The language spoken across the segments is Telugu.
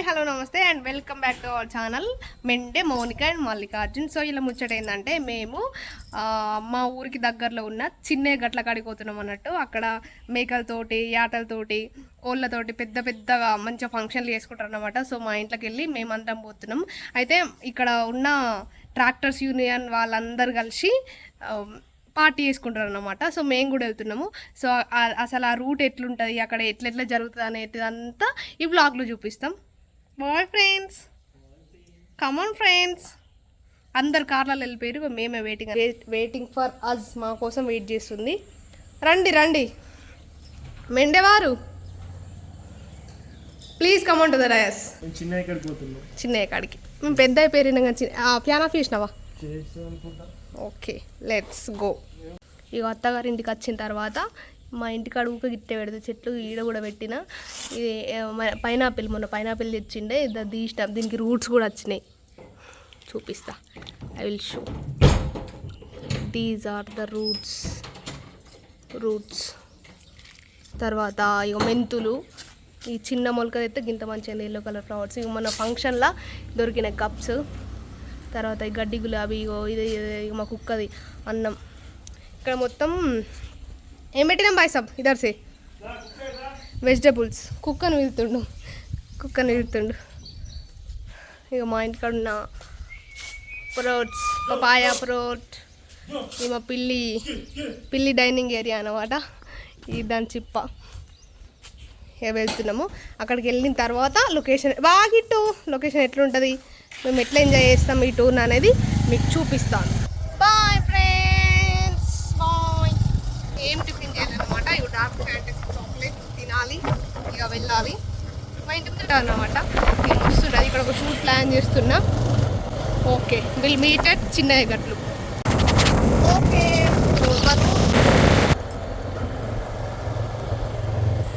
Hi hello namaste and welcome back to our channel. Mende Mounika and Mallikarjun. So ఇలా ముచ్చట ఏంటంటే మేము మా ఊరికి దగ్గరలో ఉన్న చిన్న గట్ల కాడికి పోతున్నాం అన్నట్టు. అక్కడ మేకలతోటి యాటలతోటి కోళ్ళతోటి పెద్ద పెద్దగా మంచిగా ఫంక్షన్లు చేసుకుంటారు అనమాట సో మా ఇంట్లోకి వెళ్ళి మేమందరం పోతున్నాం. అయితే ఇక్కడ ఉన్న ట్రాక్టర్స్ యూనియన్ వాళ్ళందరూ కలిసి పార్టీ చేసుకుంటారు అనమాట సో మేము కూడా వెళ్తున్నాము. సో అసలు ఆ రూట్ ఎట్లుంటుంది అక్కడ ఎట్లెట్లా జరుగుతుంది అనేది అంతా ఈ బ్లాగ్లో చూపిస్తాం. బాయ్ ఫ్రెండ్స్ కమన్ ఫ్రెండ్స్ అందరు కార్లలో వెళ్ళిపోయారు. మేమే వెయిటింగ్ వెయిటింగ్ ఫర్ అజ్ మా కోసం వెయిట్ చేస్తుంది. రండి రండి. మెండేవారు? ప్లీజ్ కమౌంట్ ద నేను చిన్న ఎక్కడికి చిన్న కాడికి. మేము పెద్ద అయిపోయినాక చిన్న ప్యానా ఫీసినావా చేస్తాం అనుకుంటా ఓకే లెట్స్ గో ఇక అత్తగారి ఇంటికి వచ్చిన తర్వాత మా ఇంటికి అడుగుక గిట్టే పెడితే చెట్లు ఈడ కూడా పెట్టిన. ఇది పైనాపిల్ మొన్న పైనాపిల్ తెచ్చిండే ఇది తీసిన దీనికి రూట్స్ కూడా వచ్చినాయి. చూపిస్తా. I will show these are the roots roots తర్వాత ఇక మెంతులు. ఈ చిన్న మొలకలు అయితే గింత మంచిగా ఎల్లో కలర్ ఫ్లవర్స్ ఇక మన ఫంక్షన్లో దొరికిన కప్స్ తర్వాత ఈ గడ్డి గులాబీ ఇగో ఇది మా కుక్కది అన్నం. ఇక్కడ మొత్తం ఏం పెట్టినాం బాయ్ సబ్ ఇదర్సే వెజిటబుల్స్. కుక్కను వెళ్తుండు కుక్కను వెళ్తుండు ఇక మా ఇంటికాడ ఉన్న ఫ్రోట్స్ పపాయ ఫ్రోట్ ఇది మా పిల్లి పిల్లి డైనింగ్ ఏరియా అనమాట ఈ దాని చిప్ప. ఇక వెళ్తున్నాము. అక్కడికి వెళ్ళిన తర్వాత లొకేషన్ బాగా ఇటు లొకేషన్ ఎట్లుంటుంది? మేము ఎట్లా ఎంజాయ్ చేస్తాం ఈ టూర్ అనేది మీకు చూపిస్తాను బాయ్ ఫ్రెండ్స్ బాయ్ ఏం టిఫిన్ చేయాలన్నమాట ఇవి డార్క్ ఫ్యాంటసీ చాక్లెట్ తినాలి ఇక వెళ్ళాలి. మా ఇంటి ముందట అనమాట ఇది వస్తుంటుంది ఇక్కడ ఒక షూట్ ప్లాన్ చేస్తున్నా. Okay will meet at Chinnayya Gatlu. Okay.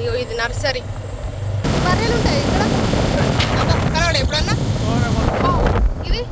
ఇగో ఇది నర్సరీ. బర్రెలు ఉంటాయి ఇక్కడ? కనబడే ఎప్పుడన్నా? ఇది?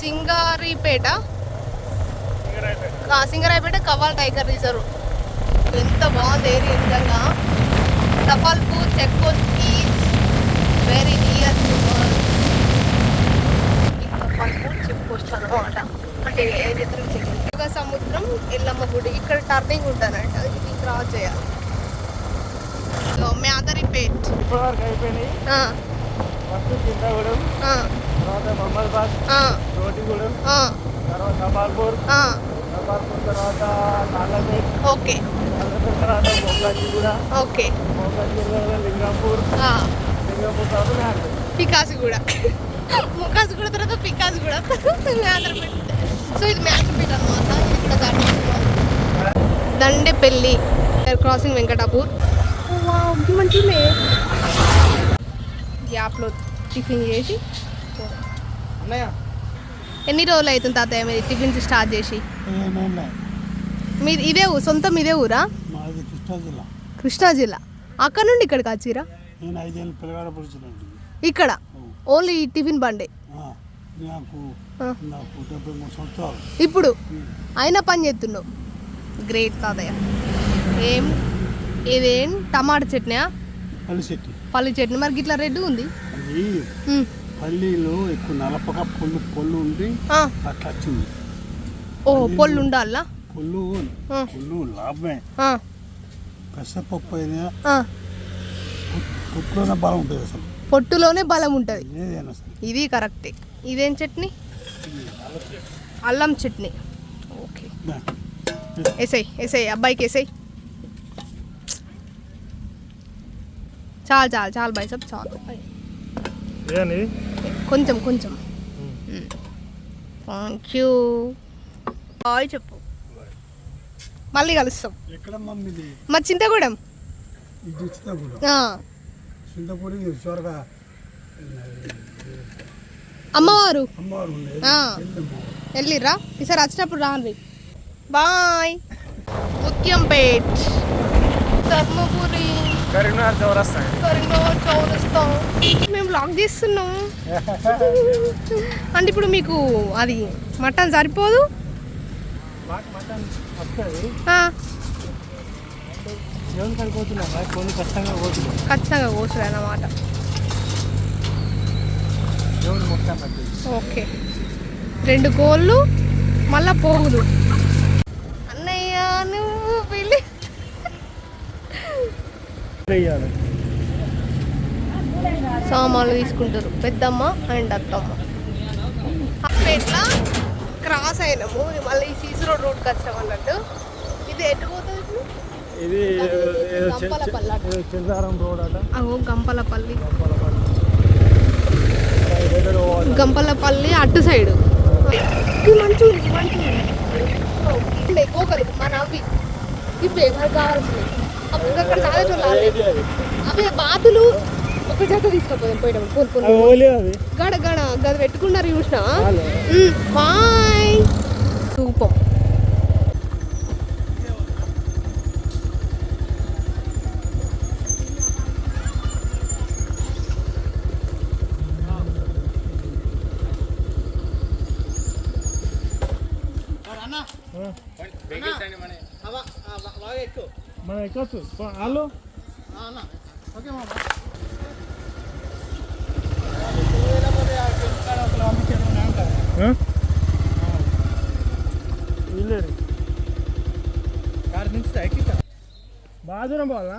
సింగారిపేట. సింగరాయపేట కవ్వాల్ టైగర్ రిజర్వ్ ఎంత బాగుంది ఏరియా నిజంగా Tapalpur check post is very near to Tapalpur check post అనమాట. అంటే ఏదైతే సముద్రం ఎల్లమ్మ గుడి ఇక్కడ టర్నింగ్ ఉంటుందంట. ఇది క్రాస్ చేయాలి. మేదరిపేట్ ఇప్పటివరకు అయిపోయినాయి. ఆ, ఫస్ట్ చింతగూడెం తర్వాత రోటిగూడెం ఆ, తర్వాత కమాల్పూర్ ఓకే. ఓకే. పికాసు కూడా. ముకాసు కూడా తర్వాత పికాసు కూడా. సో ఇది మేదరిపేట అనమాట ఇది ఇక్కడ దాటి దండేపల్లి క్రాసింగ్ వెంకటాపూర్. మంచిగా గ్యాప్లో టిఫిన్ చేసి అన్నయ్య ఎన్ని రోజులు అవుతుంది తాతయ్య మీరు టిఫిన్స్ స్టార్ట్ చేసి? మీది ఇదే ఊరు సొంతం ఇదే ఊరా? కృష్ణా జిల్లా. కృష్ణా జిల్లా. అక్కడ నుండి ఇక్కడికి వచ్చిరా? ఇక్కడ? ఓన్లీ టిఫిన్ బండి? ఇప్పుడు? అయినా పని చేస్తున్నావు. గ్రేట్ తాతయ్య. ఏం? ఇదేం? టమాటా చట్నీ. పల్లి చట్నీ. మరి ఇట్లా రెడ్ ఉంది. పల్లీలు ఎక్కువ నలపక పొల్లు పొల్లు ఉండి. అట్లా వచ్చింది. ఓ పొల్లు ఉండాలా? పొల్లు. పొల్లు లాభమే. పెసరపప్పు అయినా. పుట్టులోనే బలం ఉంటుంది అసలు. పొట్టులోనే బలం ఉంటుంది. ఇది కరెక్టే. ఇదేం చట్నీ? అల్లం చట్నీ. ఓకే. ఎసై ఎసై అబ్బాయికి ఎసై. చాలు చాలు చాలు బాయ్ సబ్ చాలు. కొంచెం కొంచెం. థ్యాంక్ యూ బాయ్ చెప్పు. మళ్ళీ కలుస్తాం. మా చింతగూడెం. ఇది చింతపూడి ఆ, చింతపూడి చివరగా అమ్మవారు. వెళ్ళిర్రా? ఈసారి వచ్చినప్పుడు రాండి. బాయ్. ముత్యంపేట్. ధర్మపురి. కరీంనగర్ చౌరస్తా. కరీంనగర్ చౌరస్తా. మేము లాక్ చేస్తున్నాం. అంటే ఇప్పుడు మీకు అది మటన్ సరిపోదు? ఖచ్చితంగా కోసుడు అన్నమాట. ఓకే. రెండు కోళ్ళు మళ్ళా పోగులు. అన్నయ్య నువ్వు పిల్లి సామాన్లు తీసుకుంటారు. పెద్దమ్మ అండ్ అత్తమ్మ. ఇట్లా క్రాస్ అయినాము. మళ్ళీ ఈ సీసీ రోడ్ రోడ్కి వచ్చాం అన్నట్టు. ఇది ఎటు పోతుంది ఇప్పుడు? ఇది గంపలపల్లి రోడ్ అట. అగో గంపలపల్లి. అటు సైడ్. మంచి ఉంది మంచి ఉంది. కోకలు మన అవి ఇవే మనకు కావాల్సినవి అప్పుడు అక్కడ? అవి బాతులు ఒక జత తీసుకుపోయాం పోయినప్పుడు అవి గడ గడ గది పెట్టుకున్నారు చూసిన. బాయ్. సూపం మనం ఎక్కొచ్చు? వాళ్ళు వీళ్ళేరు బాగా దూరం పోవాలా?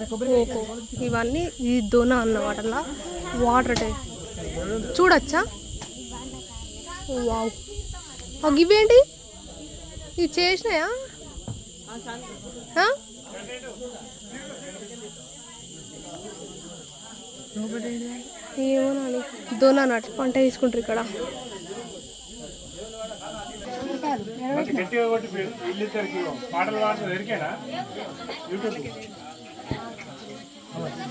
ఓహో ఇవన్నీ ఈ దొన అన్నమాట అలా. Water type చూడచ్చా? వావ్ ఇవేంటి? ఇవి చేసినాయా? ఆ? ఏమోనాలి దొన నట్స్ పంట తీసుకుంటారు ఇక్కడ. గట్టిగా కొట్టి పాటలు పాడుతుంది ఎరికేనా? యూట్యూబ్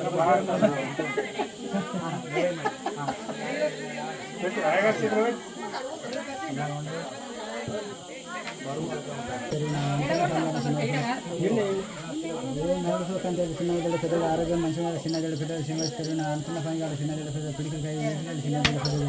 ఆ, లగ్గమైంది ఈడ, అందుకే పట్టుకొచ్చింది. రంగు. గట్టిగా ఇయ్యి. దగ్గర పట్టు. జర బాగా పెట్టు, రాయగారి చేతిలో పెట్టు. పెద్దలు ఆరోగ్యం మంచిగా చిన్న జడ పెద్దలు చిన్న పెరుగు అనుకున్న పని కాదు చిన్న జడ పెద్దలు పిడికలు చిన్న జడ పెద్దలు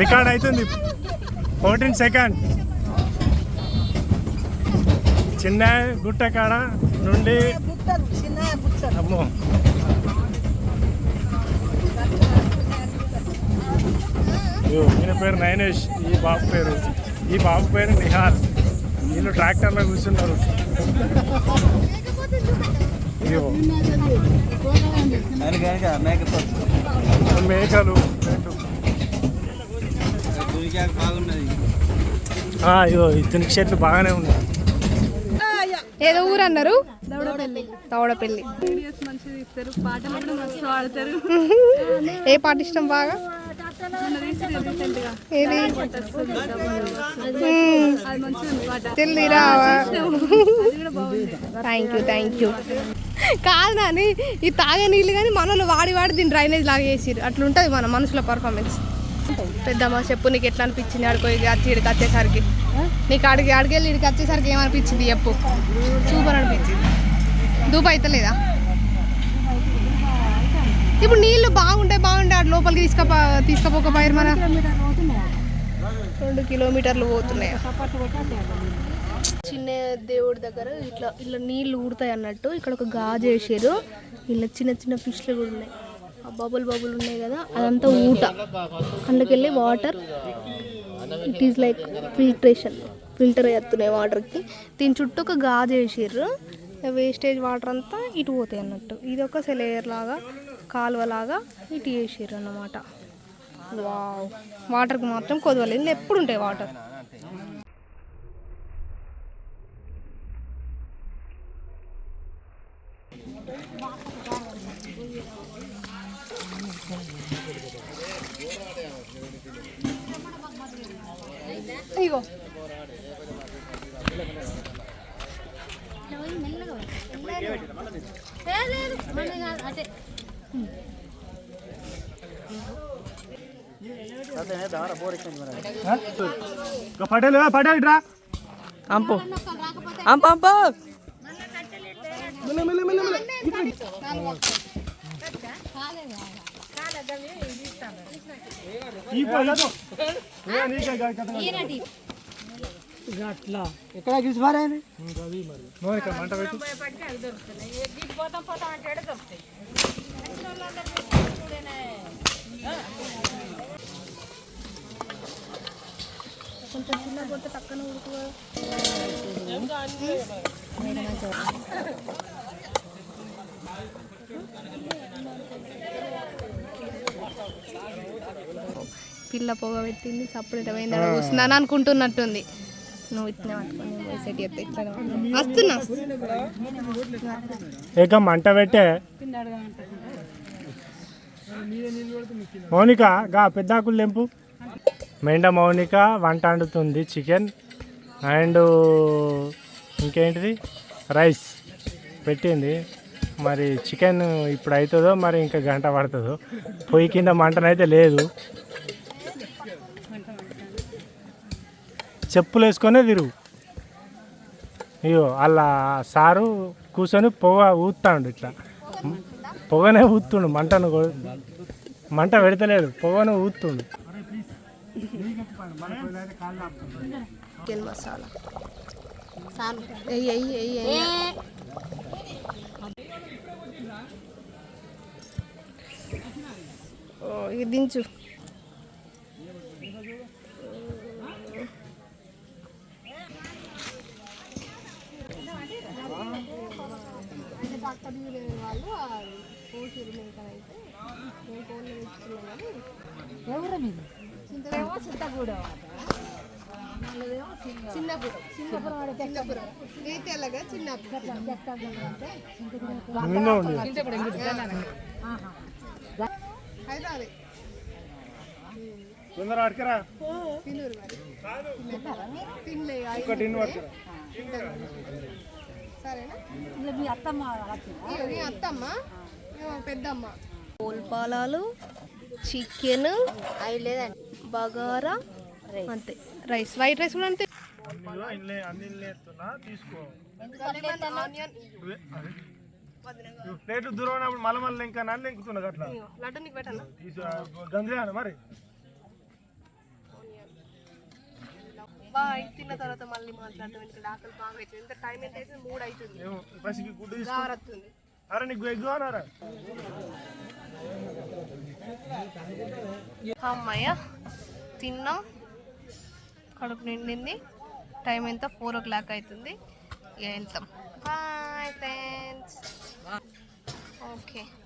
record అవుతుంది. Fourteen second. చిన్న గుట్ట కాడ నుండి అమ్మో. ఈయన పేరు నైనేష్ ఈ బాబు పేరు. ఈ బాబు పేరు నిహాల్ వీళ్ళు ట్రాక్టర్లో కూర్చున్నారు. మేకలు. రెండు ఇగో ఈ తునికి చెట్లు బాగానే ఉన్నాయి. ఏదో ఊరు అన్నారు? పాడతారు ఏ పాట ఇష్టం బాగా? ఏది? థ్యాంక్ యూ థ్యాంక్ యూ కాదు నాని ఈ తాగే నీళ్ళు కానీ మనలో వాడి వాడి దీన్ని డ్రైనేజ్ లాగా వేసిరు అట్లుంటుంది మన మనుషుల పర్ఫార్మెన్స్ పెద్దమ్మ చెప్పు నీకు ఎట్లా అనిపించింది? ఆడుకోయి వచ్చి ఇడికి వచ్చేసరికి. నీకు అడిగి అడిగెళ్ళి ఇడికి వచ్చేసరికి ఏమనిపించింది చెప్పు? సూపర్ అనిపించింది. దూపు అవుతలేదా ఇప్పుడు నీళ్ళు బాగుంటాయి బాగుంటాయి అటు లోపలికి తీసుకపో తీసుకపోకపోయారు మన. రెండు కిలోమీటర్లు పోతున్నాయి? చిన్న దేవుడి దగ్గర ఇట్లా ఇట్లా నీళ్ళు ఊడతాయి అన్నట్టు ఇక్కడ ఒక గాజు వేసారు. ఇలా చిన్న చిన్న ఫిష్లు కూడా ఉన్నాయి. బబుల్ బబుల్ ఉన్నాయి కదా అదంతా ఊట. అందుకెళ్ళి water it is like filtration filter చేస్తున్నాయి వాటర్కి. దీని చుట్టూ ఒక గాజు వేసిర్రు. వేస్టేజ్ వాటర్ అంతా ఇటు పోతాయి అన్నట్టు. ఇది ఒక సెలేయర్ లాగా కాలువ లాగా ఇటు వేసిర్రు అన్నమాట. వావ్. వాటర్కి మాత్రం కొదవలేదు. ఎప్పుడు ఉంటాయి వాటర్? ఇగో. పటేలు పటేలు రా అంపు. అంపు అంపు. ఈ పో, ఇదో. ఏ, నీకే గా- కథ కాదు. ఎక్కడ చూసి పారాయండి మౌనిక మంట పెట్టు పిల్ల పొగ పెట్టింది సపరేట్ పోయింది అక్కడ వస్తుందని అనుకుంటున్నట్టుంది. నువ్వు ఇట్లా పట్టుకొని సెట్ చేస్తే ఇట్లా వస్తున్నా. ఏక మంట పెట్టే. మౌనిక గా పెద్దాకులు లెంపు మెండ మౌనిక వంట వండుతుంది చికెన్. అండ్ ఇంకేంటిది? రైస్ పెట్టింది. మరి చికెన్ ఇప్పుడు అవుతుందో మరి ఇంకా గంట పడుతుందో? పొయ్యి కింద మంటనైతే లేదు. చెప్పులు వేసుకొనే తిరుగు. అయ్యో అలా సారు కూర్చొని పొగ ఊస్తాడు ఇట్లా. పొగనే ఊతుండు మంటను మంట పెడతలేడు పొగను ఊతుండు చికెన్ మసాలా ఎయ్యి ఎయ్యి ఎయ్యి ఎయ్యి ఓ, ఇది దించు చిన్నపురం చిన్నపురం చిన్నపురం రీతేలగా చిన్నపురం నిండా ఉంది అయితే తొందర తినూరు తినలే మీ అత్తమ్మ ఇగో పెద్దమ్మ. పోల్పాలాలు చికెన్ బగారా అంతే. రైస్ వైట్ రైస్ కూడా అంతే. తీసుకో. ఆనియన్ ప్లేట్లు దూరం మళ్ళీ మళ్ళీ ఇంకా నన్ను ఇంకుతున్నా అట్లా. లడ్డు నీకు పెట్టాను తీసు గంజాను మరి. బాయ్ తిన్న తర్వాత మళ్ళీ మాట్లాడతాం ఇంకా ఆకలి బాగా అవుతుంది. ఎంత టైం ఎంత అవుతుంది మూడు అవుతుంది. పసికి గుడ్డు అరే నీకు ఎగ్గు అన్నారా అమ్మాయ తిన్నాం. కడుపు నిండింది. టైం ఎంత? ఫోర్ ఓ క్లాక్ అవుతుంది. వెళ్తాం. Bye friends. Okay.